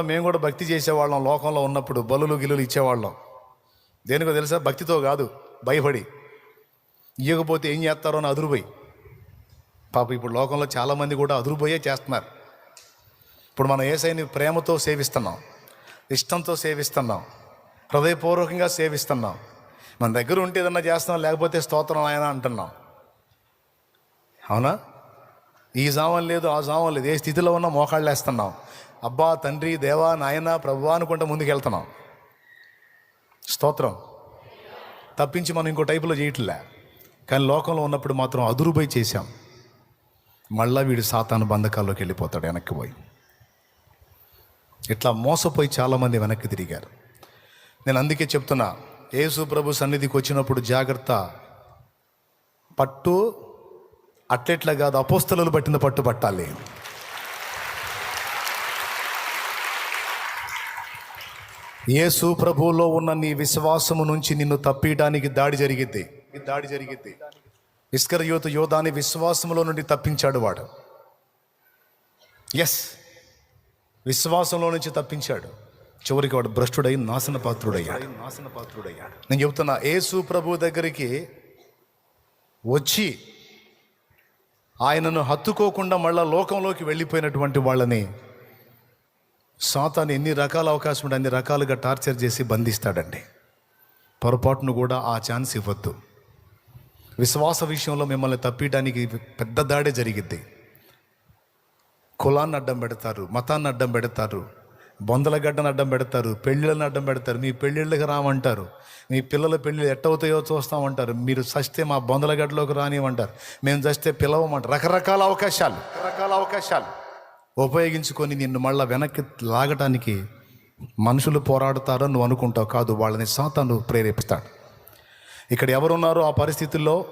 మేము కూడా భక్తి చేసేవాళ్ళం లోకంలో ఉన్నప్పుడు బలులు గిలులు ఇచ్చేవాళ్ళం. దేనికో తెలుసా? భక్తితో కాదు భయపడి. ఇవ్వకపోతే ఏం చేస్తారో అని అదురుపోయి. పాప ఇప్పుడు లోకంలో చాలామంది కూడా అదురుపోయే చేస్తున్నారు. ఇప్పుడు మనం ఏసైని ప్రేమతో సేవిస్తున్నాం ఇష్టంతో సేవిస్తున్నాం హృదయపూర్వకంగా సేవిస్తున్నాం. మన దగ్గర ఉంటే ఏదన్నా చేస్తున్నాం లేకపోతే స్తోత్రం ఆయన అంటున్నాం. అవునా? ఈ జామం లేదు ఆ జామం లేదు. ఏ స్థితిలో ఉన్నా మోకాళ్ళు వేస్తున్నాం అబ్బా తండ్రి దేవా నాయన ప్రభు అనుకుంటా ముందుకెళ్తున్నాం. స్తోత్రం. తప్పించి మనం ఇంకో టైపులో చేయట్లే. కానీ లోకంలో ఉన్నప్పుడు మాత్రం అదురుపై చేశాం. మళ్ళా వీడు సాతాను బంధకాల్లోకి వెళ్ళిపోతాడు వెనక్కి పోయి. ఇట్లా మోసపోయి చాలామంది వెనక్కి తిరిగారు. నేను అందుకే చెప్తున్నా యేసు ప్రభు సన్నిధికి వచ్చినప్పుడు జాగ్రత్త. పట్టు అట్లెట్లా కాదు అపోస్తలు పట్టిన పట్టు పట్టాలి. యేసు ప్రభువులో ఉన్న నీ విశ్వాసము నుంచి నిన్ను తప్పియడానికి దాడి జరిగిద్ది ఈ దాడి జరిగిద్ది ఇస్కర్ యోతు యోధాని విశ్వాసములో నుండి తప్పించాడు వాడు. ఎస్ విశ్వాసంలో నుంచి తప్పించాడు. చివరికి వాడు భ్రష్టుడై నాశన పాత్రుడయ్యాడు నాశన పాత్రుడయ్యాడు నేను చెప్తున్నా యేసు ప్రభు దగ్గరికి వచ్చి ఆయనను హత్తుకోకుండా మళ్ళా లోకంలోకి వెళ్ళిపోయినటువంటి వాళ్ళని సాతాను ఎన్ని రకాల అవకాశం ఉంటే అన్ని రకాలుగా టార్చర్ చేసి బంధిస్తాడండి. పొరపాటును కూడా ఆ ఛాన్స్ ఇవ్వద్దు. విశ్వాస విషయంలో మిమ్మల్ని తప్పియడానికి పెద్ద దాడే జరిగిద్ది. కులాన్ని అడ్డం పెడతారు మతాన్ని అడ్డం పెడతారు బొందల గడ్డను అడ్డం పెడతారు పెళ్ళిళ్ళని అడ్డం పెడతారు మీ పెళ్ళిళ్ళకి రామంటారు మీ పిల్లల పెళ్ళిళ్ళు ఎట్టవుతాయో చూస్తామంటారు మీరు చస్తే మా బొందల గడ్డలోకి రానివ్వంటారు మేము చస్తే పిలవమంటారు. రకరకాల అవకాశాలు రకరకాల అవకాశాలు. ఉపయోగించుకొని నిన్ను మళ్ళా వెనక్కి లాగటానికి మనుషులు పోరాడతారో నువ్వు అనుకుంటావు కాదు వాళ్ళని సాతాను ప్రేరేపిస్తాడు. ఇక్కడ ఎవరున్నారో ఆ పరిస్థితుల్లో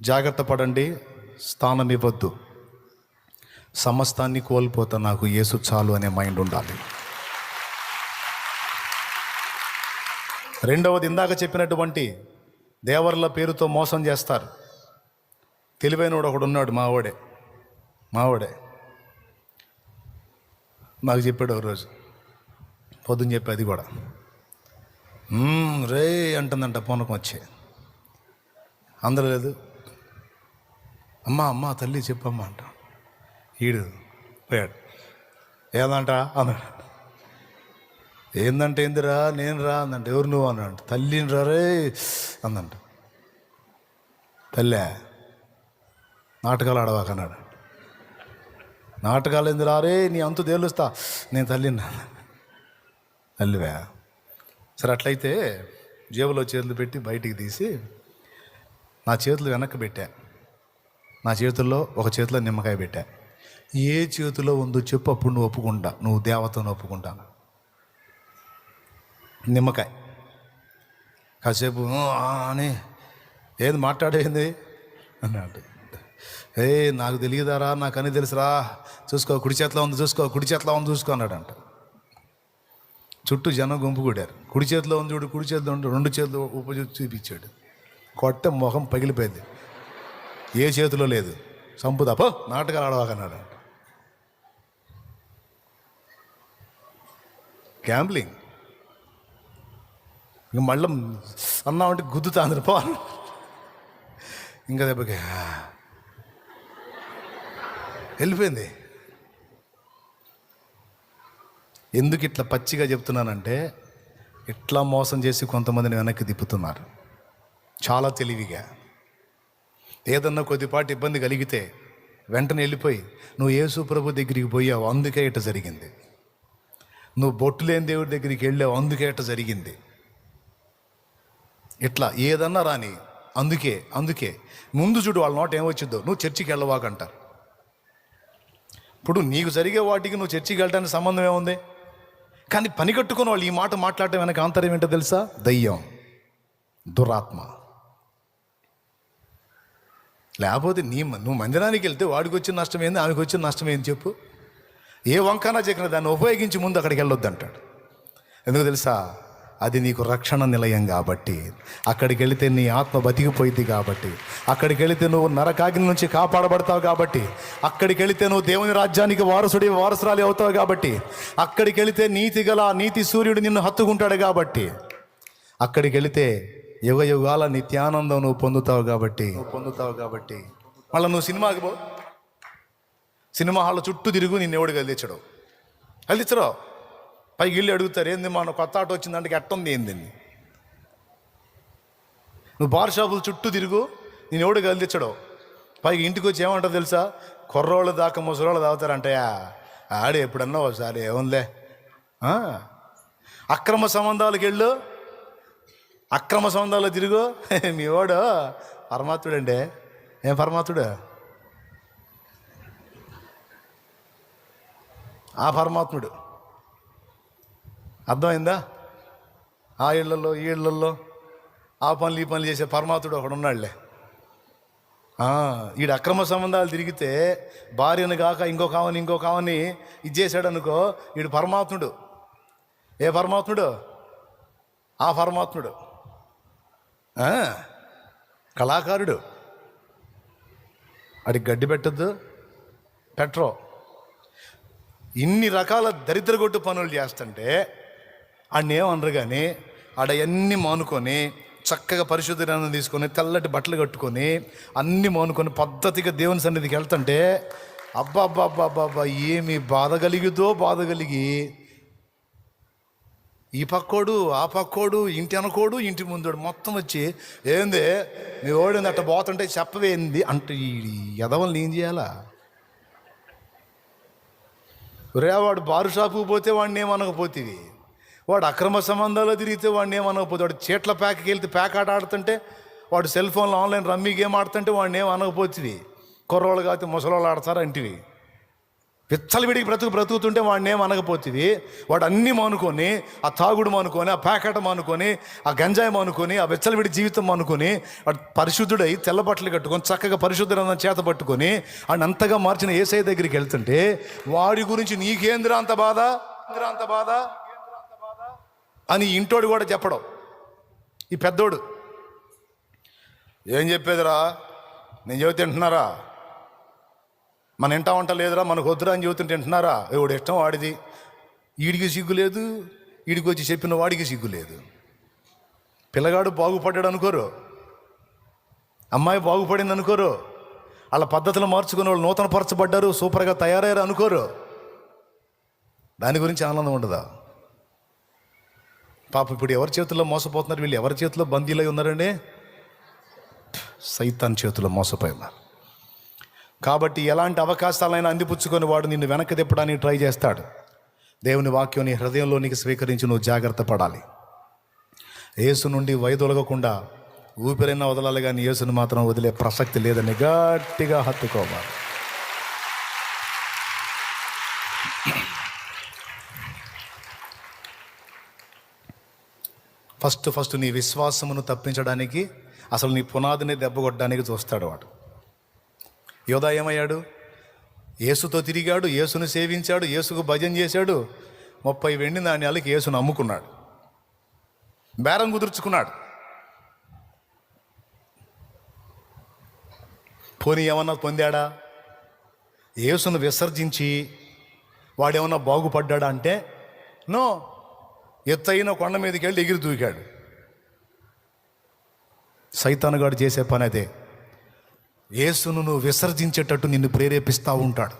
జాగ్రత్త పడండి స్థానం ఇవ్వద్దు. సమస్తాన్ని కోల్పోతా నాకు యేసు చాలు అనే మైండ్ ఉండాలి. రెండవది ఇందాక చెప్పినటువంటి దేవర్ల పేరుతో మోసం చేస్తారు. తెలివైనవాడు ఒకడు ఉన్నాడు మావాడే మావాడే. మాకు చెప్పాడు ఒక రోజు. పొద్దున్న చెప్పి అది కూడా. రే అంటుందంట పూనకం వచ్చి. అందరూ లేదు. అమ్మా అమ్మా తల్లి చెప్పమ్మ అంట. ఈడు పోయాడు. ఏదంట? అన్నాడు. ఏందంటే ఏందిరా? నేను రా అందంట ఎవరు నువ్వు? అన్నాడు. తల్లిని రే అందంట తల్లే నాటకాలు ఆడవాకన్నాడు నాటకాలు ఎందుకు రారే? నీ అంతు తేలుస్తా. నేను తల్లిని తల్లివా? సరే అట్లయితే జేబులో చేతులు పెట్టి బయటికి తీసి నా చేతులు వెనక్కి పెట్టా. నా చేతుల్లో ఒక చేతిలో నిమ్మకాయ పెట్టా. ఏ చేతిలో ఉందో చెప్పు అప్పుడు నువ్వు ఒప్పుకుంటా. నువ్వు దేవతను ఒప్పుకుంటాను. నిమ్మకాయ. కాసేపు అని ఏది మాట్లాడేంది? అన్నాడు. ఏ నాకు తెలియదారా నాకు అని తెలుసురా. చూసుకో కుడి చేతిలో ఉంది చూసుకో కుడి చేతిలో ఉంది చూసుకో అన్నాడంట. చుట్టూ జనం గుంపు కూడారు కుడి చేతిలో ఉంది చూడు కుడి చేతిలో ఉండు రెండు చేతులు ఉపయోగి చూపించాడు. కొట్ట మొహం పగిలిపోయింది. ఏ చేతిలో లేదు. సంపు నాటకాలు ఆడవాకన్నాడు. గ్యాంబ్లింగ్. ఇంక మళ్ళీ అన్నామంటే గుద్దుతా అందరు పో ఇంకా దెబ్బకి వెళ్ళిపోయింది. ఎందుకు ఇట్లా పచ్చిగా చెప్తున్నానంటే ఇట్లా మోసం చేసి కొంతమందిని వెనక్కి తిప్పుతున్నారు. చాలా తెలివిగా. ఏదన్నా కొద్దిపాటి ఇబ్బంది కలిగితే వెంటనే వెళ్ళిపోయి నువ్వు యేసు ప్రభు దగ్గరికి పోయావు అందుకే ఇట జరిగింది. నువ్వు బొట్టు లేని దేవుడి దగ్గరికి వెళ్ళావు అందుకే ఇట జరిగింది. ఇట్లా ఏదన్నా రాని అందుకే అందుకే. ముందు చూడు వాళ్ళ నోట ఏమొచ్చిందో నువ్వు చర్చికి వెళ్ళవాకంటారు. ఇప్పుడు నీకు జరిగే వాటికి నువ్వు చర్చికి వెళ్ళడానికి సంబంధం ఏముంది? కానీ పని కట్టుకున్న వాళ్ళు ఈ మాట మాట్లాడటం వెనక ఆంతర్యం ఏంటో తెలుసా? దయ్యం. దురాత్మ. లేకపోతే నీ నువ్వు మందిరానికి వెళ్తే వాడికి వచ్చిన నష్టం ఏంది ఆమెకు వచ్చిన నష్టం ఏంది చెప్పు. ఏ వంకనా చెక్కిన దాన్ని ఉపయోగించి ముందు అక్కడికి వెళ్ళొద్దు అంటాడు ఎందుకు తెలుసా? అది నీకు రక్షణ నిలయం కాబట్టి. అక్కడికి వెళితే నీ ఆత్మ బతికిపోయింది కాబట్టి. అక్కడికి వెళితే నువ్వు నరకాగ్ని నుంచి కాపాడబడతావు కాబట్టి. అక్కడికి వెళితే నువ్వు దేవుని రాజ్యానికి వారసుడి వారసురాలి అవుతావు కాబట్టి. అక్కడికి వెళితే నీతి గల నీతి సూర్యుడు నిన్ను హత్తుకుంటాడు కాబట్టి. అక్కడికి వెళితే యుగ యుగాల నిత్యానందం నువ్వు పొందుతావు కాబట్టి. పొందుతావు కాబట్టి. మళ్ళీ నువ్వు సినిమాకి పో. సినిమా హాల్ చుట్టూ తిరుగు నిన్ను ఎవడు గదిలించరు పైకి వెళ్ళి అడుగుతారు ఏంది మన కొత్త ఆటో వచ్చిందంటే ఎట్టుంది ఏంది నువ్వు బార్ షాపుల చుట్టూ తిరుగు నేను ఎవడు కలిదించడు పైకి ఇంటికి వచ్చి ఏమంటావు తెలుసా? కుర్రోళ్ళు దాకా ముసలోళ్ళు తాగుతారంటయా ఆడే ఎప్పుడన్నా ఒకసారి ఏముందిలే. అక్రమ సంబంధాలకు వెళ్ళు అక్రమ సంబంధాలు తిరుగు. మీ వాడు పరమాత్ముడండి. ఏం పరమాత్ముడు? ఆ పరమాత్ముడు. అర్థమైందా? ఆ ఇళ్ళలో ఈ ఇళ్ళలో ఆ పనులు ఈ పనులు చేసే పరమాత్ముడు ఒకడు ఉన్నాడులే. ఈడు అక్రమ సంబంధాలు తిరిగితే భార్యను కాక ఇంకో కావని ఇంకో కావని ఇది అనుకో ఈడు పరమాత్ముడు. ఏ పరమాత్ముడు? ఆ పరమాత్ముడు. కళాకారుడు. అది గడ్డి పెట్టద్దు. పెట్రో. ఇన్ని రకాల దరిద్రగొట్టు పనులు చేస్తుంటే ఆడిని ఏమనరు కానీ ఆడ అన్నీ మానుకొని చక్కగా పరిశుద్ధి తీసుకొని తెల్లటి బట్టలు కట్టుకొని అన్నీ మానుకొని పద్ధతిగా దేవుని సన్నిధికి వెళ్తుంటే అబ్బా అబ్బా అబ్బా అబ్బా అబ్బా ఏమి బాధ కలిగిదో బాధ కలిగి ఈ పక్కోడు ఆ పక్కోడు ఇంటి అనుకోడు ఇంటి ముందోడు మొత్తం వచ్చి ఏంది? మీ ఓడింది అట్ట పోతుంటే చెప్పవేంది అంటే ఈ ఎదవల్ని ఏం చేయాలా? రేవాడు బారు షాపుకి పోతే వాడిని ఏమనకపోతేవి? వాడు అక్రమ సంబంధాలు తిరిగితే వాడిని ఏమనకపోతే వాడు చీట్ల ప్యాక్కి వెళ్తే ప్యాక్ ఆట ఆడుతుంటే వాడు సెల్ ఫోన్లో ఆన్లైన్ రమ్మీ గేమ్ ఆడుతుంటే వాడిని ఏమనకపోతుంది కుర్రోళ్ళు కాకపోతే ముసలోళ్ళు ఆడతారు అంటివి. విచ్చలవిడికి బ్రతుకు బ్రతుకుతుంటే వాడిని ఏం అనకపోతుంది వాడు అన్నీ మానుకొని ఆ తాగుడు మానుకొని ఆ ప్యాకెట్ మానుకొని ఆ గంజాయి మానుకొని ఆ విచ్చలవిడి జీవితం మానుకొని వాడు పరిశుద్ధుడై తెల్ల బట్టలు కట్టుకొని చక్కగా పరిశుద్ధులన్న చేత పట్టుకొని వాడిని అంతగా మార్చిన ఏసఐ దగ్గరికి వెళ్తుంటే వాడి గురించి నీకేంద్రా అంత బాధ? ఏందిరా అంత బాధ? అని ఇంటోడు కూడా చెప్పడం. ఈ పెద్దోడు. ఏం చెప్పేదిరా? నేను చెబితే తింటున్నారా? మన ఇంటా వంట లేదురా మనకు వద్దురా అని చెబుతుంటే తింటున్నారా? ఎవడు ఇష్టం వాడిది? వీడికి సిగ్గు లేదు ఈడికి వచ్చి చెప్పిన వాడికి సిగ్గు లేదు. పిల్లగాడు బాగుపడ్డాడు అనుకోరు. అమ్మాయి బాగుపడింది అనుకోరు. వాళ్ళ పద్ధతులు మార్చుకుని వాళ్ళు నూతన పరచబడ్డారు సూపర్గా తయారయ్యారు అనుకోరు. దాని గురించి ఆనందం ఉండదా? పాప ఇప్పుడు ఎవరి చేతుల్లో మోసపోతున్నారు? వీళ్ళు ఎవరి చేతిలో బందీలై ఉన్నారండి? సైతాన్ చేతిలో మోసపోయి ఉన్నారు. కాబట్టి ఎలాంటి అవకాశాలైనా అందిపుచ్చుకొని వాడు నిన్ను వెనక్కి తిప్పడానికి ట్రై చేస్తాడు. దేవుని వాక్యం నీ హృదయంలోనికి స్వీకరించి నువ్వు జాగ్రత్త పడాలి. యేసు నుండి వైదొలగకుండా ఊపిరైనా వదలాలి కానీ యేసును మాత్రం వదిలే ప్రసక్తి లేదని గట్టిగా హత్తుకోవాలి. ఫస్ట్ ఫస్ట్ నీ విశ్వాసమును తప్పించడానికి అసలు నీ పునాదిని దెబ్బకొట్టడానికి చూస్తాడు వాడు. యోధా ఏమయ్యాడు? యేసుతో తిరిగాడు యేసును సేవించాడు యేసుకు భజన చేశాడు. ముప్పై వెండి నాణ్యాలకి యేసును అమ్ముకున్నాడు. బేరం కుదుర్చుకున్నాడు. పోనీ ఏమన్నా పొందాడా? యేసును విసర్జించి వాడేమన్నా బాగుపడ్డాడా అంటే నో. ఎత్తైన కొండ మీదకి వెళ్ళి ఎగిరి దూకాడు. సైతానుగాడు చేసే పని అదే. యేసును నువ్వు విసర్జించేటట్టు నిన్ను ప్రేరేపిస్తూ ఉంటాడు.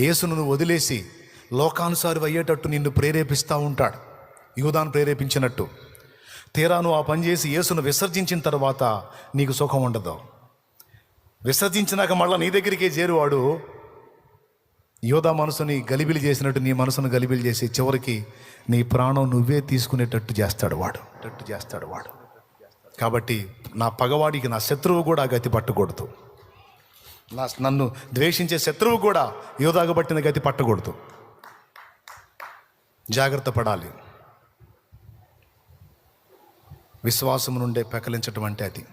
యేసును నువ్వు వదిలేసి లోకానుసారి అయ్యేటట్టు నిన్ను ప్రేరేపిస్తూ ఉంటాడు. యువదాన్ని ప్రేరేపించినట్టు. తీరా నువ్వు ఆ పని చేసి యేసును విసర్జించిన తర్వాత నీకు సుఖం ఉండదు. విసర్జించినాక మళ్ళీ నీ దగ్గరికే చేరువాడు యోధా మనసుని గలిబిలి చేసినట్టు నీ మనసును గలిబిలి చేసి చివరికి నీ ప్రాణం నువ్వే తీసుకునేటట్టు చేస్తాడు వాడు. టట్టు చేస్తాడు వాడు. కాబట్టి నా పగవాడికి నా శత్రువు కూడా గతి పట్టకూడదు. నా నన్ను ద్వేషించే శత్రువు కూడా యోధాగా పట్టిన గతి పట్టకూడదు. జాగ్రత్త పడాలి. విశ్వాసం నుండే పెకలించటం అంటే అది.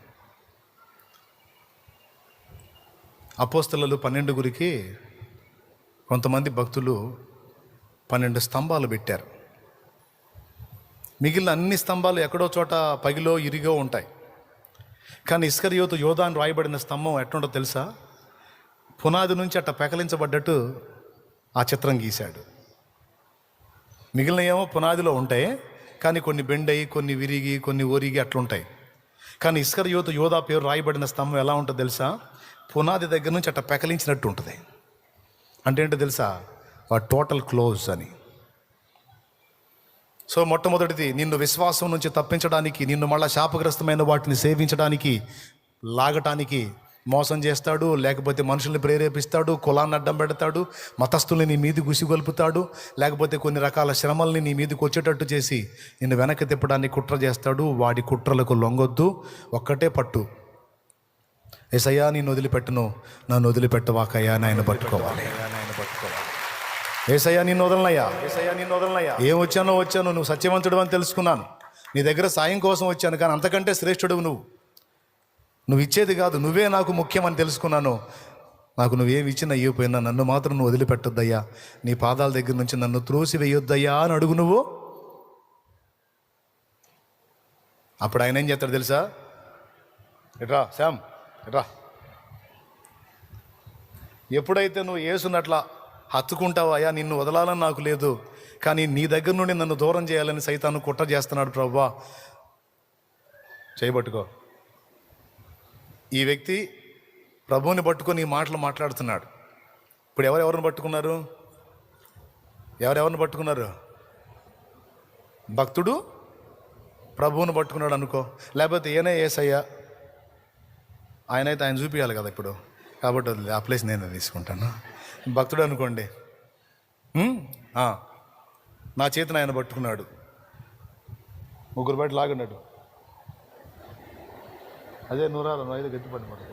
అపోస్తలలు పన్నెండు గురికి కొంతమంది భక్తులు పన్నెండు స్తంభాలు పెట్టారు. మిగిలిన అన్ని స్తంభాలు ఎక్కడో చోట పగిలో ఇరిగో ఉంటాయి. కానీ ఇస్కరియోతు యోధా అని రాయబడిన స్తంభం ఎట్టుండో తెలుసా? పునాది నుంచి అట్ట పెకలించబడ్డట్టు ఆ చిత్రం గీశాడు. మిగిలిన ఏమో పునాదిలో ఉంటాయి కానీ కొన్ని బెండయి కొన్ని విరిగి కొన్ని ఒరిగి అట్లుంటాయి. కానీ ఇస్కర్ యువత యోధా పేరు రాయబడిన స్తంభం ఎలా ఉంటుందో తెలుసా? పునాది దగ్గర నుంచి అట్ట పెకలించినట్టు ఉంటుంది. అంటే ఏంటో తెలుసా? ఆ టోటల్ క్లోజ్ అని. సో మొట్టమొదటిది నిన్ను విశ్వాసం నుంచి తప్పించడానికి నిన్ను మళ్ళా శాపగ్రస్తమైన వాటిని సేవించడానికి లాగటానికి మోసం చేస్తాడు లేకపోతే మనుషుల్ని ప్రేరేపిస్తాడు కులాన్ని అడ్డం పెడతాడు మతస్థుల్ని నీ మీది గుసిగొల్పుతాడు లేకపోతే కొన్ని రకాల శ్రమల్ని నీ మీదకి వచ్చేటట్టు చేసి నిన్ను వెనక్కి తిప్పడానికి కుట్ర చేస్తాడు వాడి కుట్రలకు లొంగొద్దు ఒక్కటే పట్టు. ఏసయ్యా నేను వదిలిపెట్టును. నన్ను వదిలిపెట్టవాకయ్యా నాయన పట్టుకోవాలి. ఏసయ్యా నిన్ను వదలనయ్యా. ఏసయ్యా నిన్ను వదలనయ్యా ఏం వచ్చానో వచ్చాను నువ్వు సత్యవంతుడు అని తెలుసుకున్నాను. నీ దగ్గర సాయం కోసం వచ్చాను కానీ అంతకంటే శ్రేష్ఠుడు నువ్వు. నువ్వు ఇచ్చేది కాదు నువ్వే నాకు ముఖ్యమని తెలుసుకున్నాను. నాకు నువ్వేమి ఇచ్చినా ఇవ్వపోయినా నన్ను మాత్రం నువ్వు వదిలిపెట్టొద్దయ్యా. నీ పాదాల దగ్గర నుంచి నన్ను త్రోసి వేయొద్దయ్యా అని అడుగు నువ్వు. అప్పుడు ఆయన ఏం చేస్తాడు తెలుసా? ఎట్రా శ్యామ్. రా. ఎప్పుడైతే నువ్వు ఏసునట్లా హత్తుకుంటావయ్యా నిన్ను వదలాలని నాకు లేదు. కానీ నీ దగ్గర నుండి నన్ను దూరం చేయాలని సైతాను కుట్ర చేస్తున్నాడు ప్రవ్వా చేయబట్టుకో. ఈ వ్యక్తి ప్రభువుని పట్టుకొని ఈ మాటలు మాట్లాడుతున్నాడు. ఇప్పుడు ఎవరెవరిని పట్టుకున్నారు? ఎవరెవరిని పట్టుకున్నారు? భక్తుడు ప్రభువుని పట్టుకున్నాడు అనుకో. లేకపోతే ఏనే ఏసయ్యా? ఆయన అయితే ఆయన చూపించాలి కదా ఇప్పుడు. కాబట్టి వదిలే, ఆ ప్లేస్ నేను తీసుకుంటాను. భక్తుడు అనుకోండి నా చేతిని ఆయన పట్టుకున్నాడు. ముగ్గురు బయట లాగన్నాడు. అదే నూరాలు ఐదు అయితే గట్టి పట్టుకోండి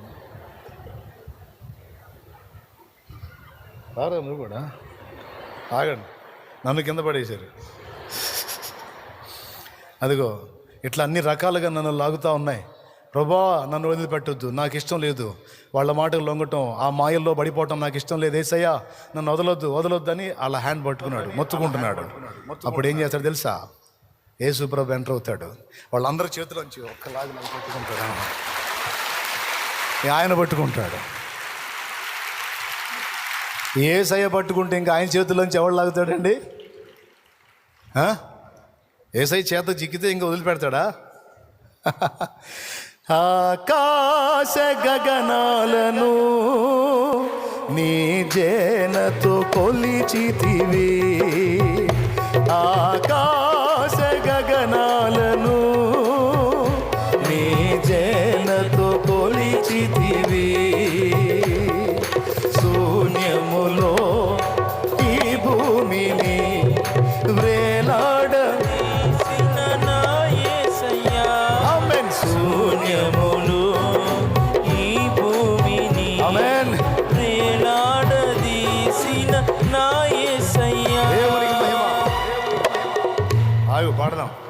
రారా నువ్వు కూడా? ఆగండి నన్ను కింద పడేశారు. అదిగో ఇట్లా అన్ని రకాలుగా నన్ను లాగుతూ ఉన్నాయి. ప్రభా నన్ను వదిలిపెట్టొద్దు నాకు ఇష్టం లేదు. వాళ్ళ మాటలు లొంగటం ఆ మాయల్లో పడిపోవటం నాకు ఇష్టం లేదు. ఏసయ్యా నన్ను వదలొద్దు వదలొద్దు అని వాళ్ళ హ్యాండ్ పట్టుకున్నాడు మొత్తుకుంటున్నాడు. అప్పుడు ఏం చేస్తాడు తెలుసా? యేసు ప్రభు ఎంటర్ అవుతాడు. వాళ్ళందరి చేతిలోంచి ఒక్కలాగా నన్ను పట్టుకుంటాడు. ఆయన పట్టుకుంటాడు. ఏసయ్య పట్టుకుంటే ఇంకా ఆయన చేతిలోంచి ఎవడు లాగుతాడండి? ఆ? ఏసై చేత చిక్కితే ఇంకా వదిలిపెడతాడా? ఆకాశ గగనాలను నీ జేనతో కొలిచితివి. ఆ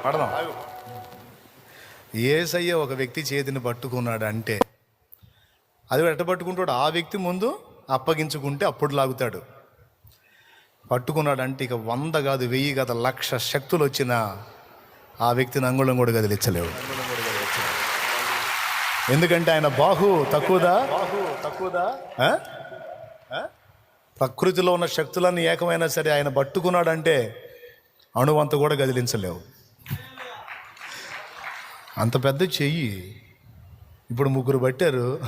పాడదాం. ఏసయ్య ఒక వ్యక్తి చేతిని పట్టుకున్నాడు అంటే అది ఎట్ట పట్టుకుంటాడు? ఆ వ్యక్తి ముందు అప్పగించుకుంటే అప్పుడు లాగుతాడు. పట్టుకున్నాడు అంటే ఇక వంద కాదు వెయ్యి కాదు లక్ష శక్తులు వచ్చినా ఆ వ్యక్తిని అంగుళం కూడా కదిలించలేవు. ఎందుకంటే ఆయన బాహు తక్కువదా? బాహు తక్కువదా? ప్రకృతిలో ఉన్న శక్తులన్నీ ఏకమైనా సరే ఆయన పట్టుకున్నాడంటే అణువంత కూడా కదిలించలేవు. అంత పెద్ద చెయ్యి. ఇప్పుడు ముగ్గురు పట్టారు.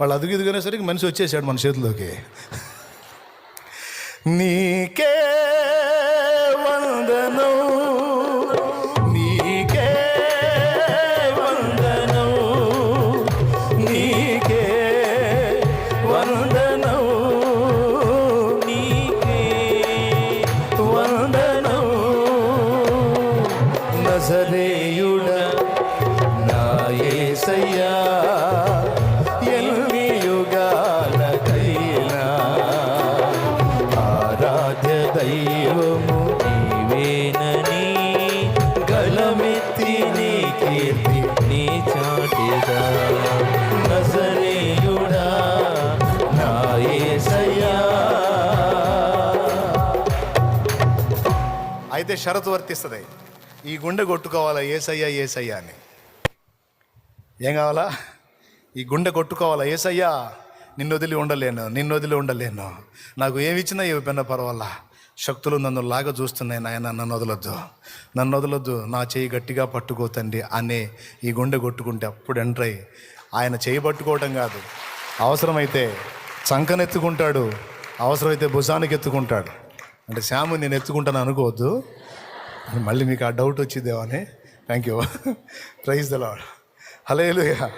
వాళ్ళు అదుగు ఎదుగునేసరికి మనిషి వచ్చేసాడు మన చేతిలోకి. నీకే దైవము నీవేనని గళమెత్తి నీ కీర్తి నీ చాటిదా? నజరేయుడా నా అయితే షరతు వర్తిస్తుంది. ఈ గుండె కొట్టుకోవాలా ఏసయ్యా ఏసయ్యా అని? ఏం కావాలా? ఈ గుండె కొట్టుకోవాలా ఏసయ్యా? నిన్ను వదిలి ఉండలేను నిన్ను వదిలి ఉండలేను. నాకు ఏమి ఇచ్చినా ఇవ్వబడిన పర్వాలా? శక్తులు నన్ను లాగా చూస్తున్నాయి నాయన నన్ను వదలొద్దు. నన్ను వదలొద్దు. నా చేయి గట్టిగా పట్టుకోతండి అనే ఈ గుండె కొట్టుకుంటే అప్పుడు ఎంటర్ అయ్యి. ఆయన చేయి పట్టుకోవటం కాదు. అవసరమైతే చంకనెత్తుకుంటాడు. అవసరమైతే భుజానికి ఎత్తుకుంటాడు. అంటే శ్యాము నేను ఎత్తుకుంటాను అనుకోవద్దు. మళ్ళీ మీకు ఆ డౌట్ వచ్చిద్దేమని థ్యాంక్ యూ ప్రైజ్ ద హలో